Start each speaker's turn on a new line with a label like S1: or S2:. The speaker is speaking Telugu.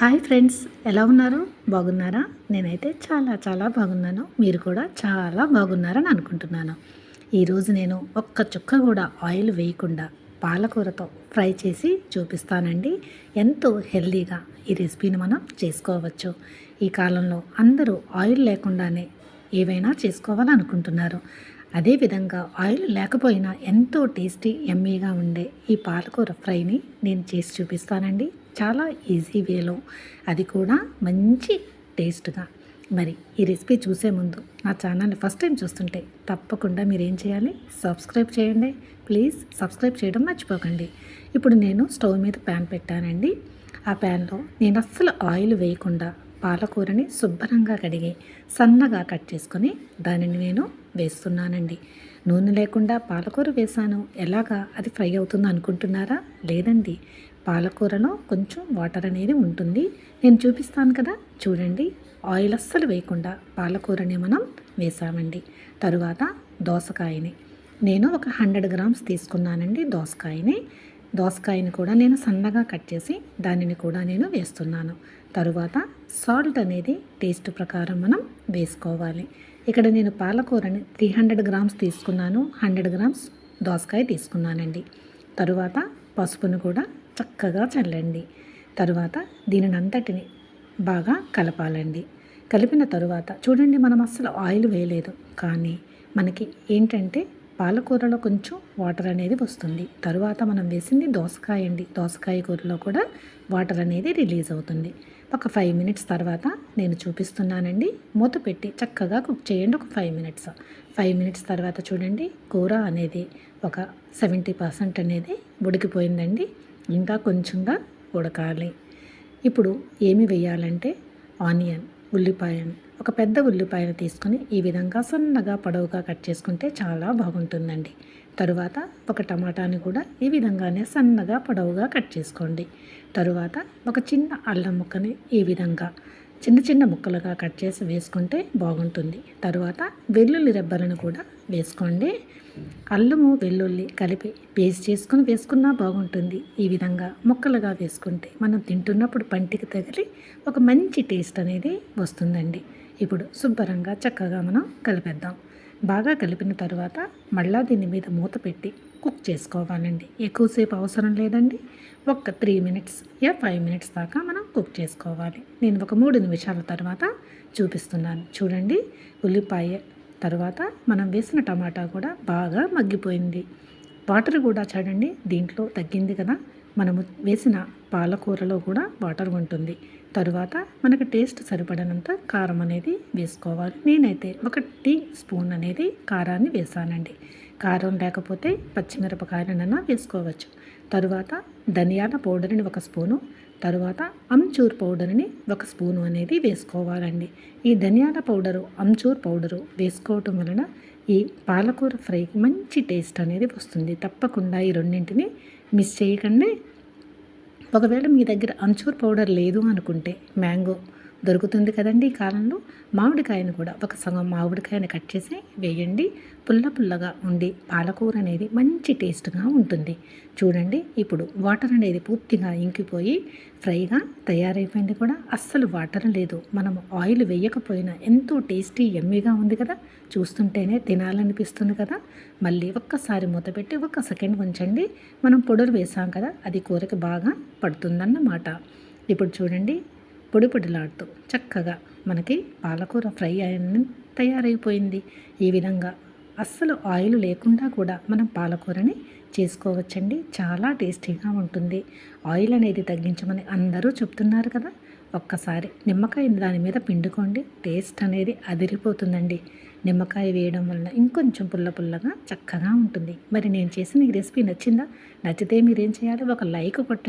S1: హాయ్ ఫ్రెండ్స్ ఎలా ఉన్నారు? బాగున్నారా? నేనైతే చాలా చాలా బాగున్నాను. మీరు కూడా చాలా బాగున్నారని అనుకుంటున్నాను. ఈరోజు నేను ఒక్క చుక్క కూడా ఆయిల్ వేయకుండా పాలకూరతో ఫ్రై చేసి చూపిస్తానండి. ఎంతో హెల్దీగా ఈ రెసిపీని మనం చేసుకోవచ్చు. ఈ కాలంలో అందరూ ఆయిల్ లేకుండానే ఏవైనా చేసుకోవాలనుకుంటున్నారు. అదేవిధంగా ఆయిల్ లేకపోయినా ఎంతో టేస్టీ ఎమ్మీగా ఉండే ఈ పాలకూర ఫ్రైని నేను చేసి చూపిస్తానండి. చాలా ఈజీ వేలో అది కూడా మంచి టేస్ట్గా మరి ఈ రెసిపీ చూసే ముందు నా ఛానల్ని ఫస్ట్ టైం చూస్తుంటే తప్పకుండా మీరు ఏం చేయాలి? సబ్స్క్రైబ్ చేయండి. ప్లీజ్ సబ్స్క్రైబ్ చేయడం మర్చిపోకండి. ఇప్పుడు నేను స్టవ్ మీద ప్యాన్ పెట్టానండి. ఆ ప్యాన్లో నేను అస్సలు ఆయిల్ వేయకుండా పాలకూరని శుభ్రంగా కడిగి సన్నగా కట్ చేసుకొని దానిని నేను వేస్తున్నానండి. నూనె లేకుండా పాలకూర వేసాను ఎలాగా? అది ఫ్రై అవుతుందో అనుకుంటున్నారా? లేదండి. పాలకూరలో కొంచెం వాటర్ అనేది ఉంటుంది. నేను చూపిస్తాను కదా? చూడండి. ఆయిల్ అస్సలు వేయకుండా పాలకూరని మనం వేసామండి. తరువాత దోసకాయని. నేను ఒక హండ్రెడ్ గ్రామ్స్ తీసుకున్నానండి దోసకాయని. దోసకాయని కూడా నేను సన్నగా కట్ చేసి దానిని కూడా నేను వేస్తున్నాను. తరువాత సాల్ట్ అనేది టేస్ట్ ప్రకారం మనం వేసుకోవాలి. ఇక్కడ నేను పాలకూరని త్రీ హండ్రెడ్ గ్రామ్స్ తీసుకున్నాను. హండ్రెడ్ గ్రామ్స్ దోసకాయ తీసుకున్నానండి. తరువాత పసుపును కూడా చక్కగా చల్లండి. తరువాత దీనిని అంతటిని బాగా కలపాలండి. కలిపిన తరువాత చూడండి మనం అస్సలు ఆయిల్ వేయలేదు. కానీ మనకి ఏంటంటే పాలకూరలో కొంచెం వాటర్ అనేది వస్తుంది. తరువాత మనం వేసింది దోసకాయ అండి. దోసకాయ కూరలో కూడా వాటర్ అనేది రిలీజ్ అవుతుంది. ఒక ఫైవ్ మినిట్స్ తర్వాత నేను చూపిస్తున్నానండి. మూత పెట్టి చక్కగా కుక్ చేయండి ఒక ఫైవ్ మినిట్స్. ఫైవ్ మినిట్స్ తర్వాత చూడండి కూర అనేది ఒక సెవెంటీ పర్సెంట్ అనేది ఉడికిపోయిందండి. ఇంకా కొంచెంగా ఉడకాలి. ఇప్పుడు ఏమి వేయాలంటే ఆనియన్ ఉల్లిపాయను ఒక పెద్ద ఉల్లిపాయను తీసుకొని ఈ విధంగా సన్నగా పొడవుగా కట్ చేసుకుంటే చాలా బాగుంటుందండి. తరువాత ఒక టమాటాని కూడా ఈ విధంగానే సన్నగా పొడవుగా కట్ చేసుకోండి. తరువాత ఒక చిన్న అల్లం ముక్కని ఈ విధంగా చిన్న చిన్న ముక్కలుగా కట్ చేసి వేసుకుంటే బాగుంటుంది. తరువాత వెల్లుల్లి రెబ్బలను కూడా వేసుకోండి. అల్లము వెల్లుల్లి కలిపి పేస్ట్ చేసుకుని వేసుకున్నా బాగుంటుంది. ఈ విధంగా ముక్కలుగా వేసుకుంటే మనం తింటున్నప్పుడు పంటికి తగిలి ఒక మంచి టేస్ట్ అనేది వస్తుందండి. ఇప్పుడు శుభ్రంగా చక్కగా మనం కలిపేద్దాం. బాగా కలిపిన తర్వాత మళ్ళా దీని మీద మూత పెట్టి కుక్ చేసుకోవాలండి. ఎక్కువసేపు అవసరం లేదండి. ఒక త్రీ మినిట్స్ యా ఫైవ్ మినిట్స్ దాకా మనం కుక్ చేసుకోవాలి. నేను ఒక మూడు నిమిషాల తర్వాత చూపిస్తున్నాను. చూడండి ఉల్లిపాయ తర్వాత మనం వేసిన టమాటా కూడా బాగా మగ్గిపోయింది. వాటర్ కూడా చూడండి దీంట్లో తగ్గింది కదా. మనము వేసిన పాలకూరలో కూడా వాటర్ ఉంటుంది. తరువాత మనకు టేస్ట్ సరిపడినంత కారం అనేది వేసుకోవాలి. నేనైతే ఒక టీ స్పూన్ అనేది కారాన్ని వేసానండి. కారం లేకపోతే పచ్చిమిరపకాయలనన్నా వేసుకోవచ్చు. తరువాత ధనియాల పౌడర్ని ఒక స్పూను తరువాత అమ్చూర్ పౌడర్ని ఒక స్పూను అనేది వేసుకోవాలండి. ఈ ధనియాల పౌడరు అమ్చూర్ పౌడరు వేసుకోవటం వలన ఈ పాలకూర ఫ్రైకి మంచి టేస్ట్ అనేది వస్తుంది. తప్పకుండా ఈ రెండింటిని మిస్ చేయకండి. ఒకవేళ మీ దగ్గర అంచూర్ పౌడర్ లేదు అనుకుంటే మ్యాంగో దొరుకుతుంది కదండి ఈ కాలంలో. మామిడికాయను కూడా ఒక సగం మామిడికాయను కట్ చేసి వేయండి. పుల్ల పుల్లగా ఉండి పాలకూర అనేది మంచి టేస్ట్గా ఉంటుంది. చూడండి ఇప్పుడు వాటర్ అనేది పూర్తిగా ఇంకిపోయి ఫ్రైగా తయారైపోయింది కూడా. అస్సలు వాటర్ లేదు. మనము ఆయిల్ వేయకపోయినా ఎంతో టేస్టీ ఎమ్మీగా ఉంది కదా. చూస్తుంటేనే తినాలనిపిస్తుంది కదా. మళ్ళీ ఒక్కసారి మూత పెట్టి ఒక్క సెకండ్ ఉంచండి. మనం పొడులు వేసాం కదా అది కూరకి బాగా పడుతుందన్నమాట. ఇప్పుడు చూడండి పొడి పొడిలాడుతూ చక్కగా మనకి పాలకూర ఫ్రై అయిన తయారైపోయింది. ఈ విధంగా అస్సలు ఆయిల్ లేకుండా కూడా మనం పాలకూరని చేసుకోవచ్చండి. చాలా టేస్టీగా ఉంటుంది. ఆయిల్ అనేది తగ్గించమని అందరూ చెప్తున్నారు కదా. ఒక్కసారి నిమ్మకాయ దాని మీద పిండుకోండి. టేస్ట్ అనేది అదిరిపోతుందండి. నిమ్మకాయ వేయడం వల్ల ఇంకొంచెం పుల్ల పుల్లగా చక్కగా ఉంటుంది. మరి నేను చేసిన ఈ రెసిపీ నచ్చిందా? నచ్చితే మీరేం చేయాలి? ఒక లైక్ కొట్టండి.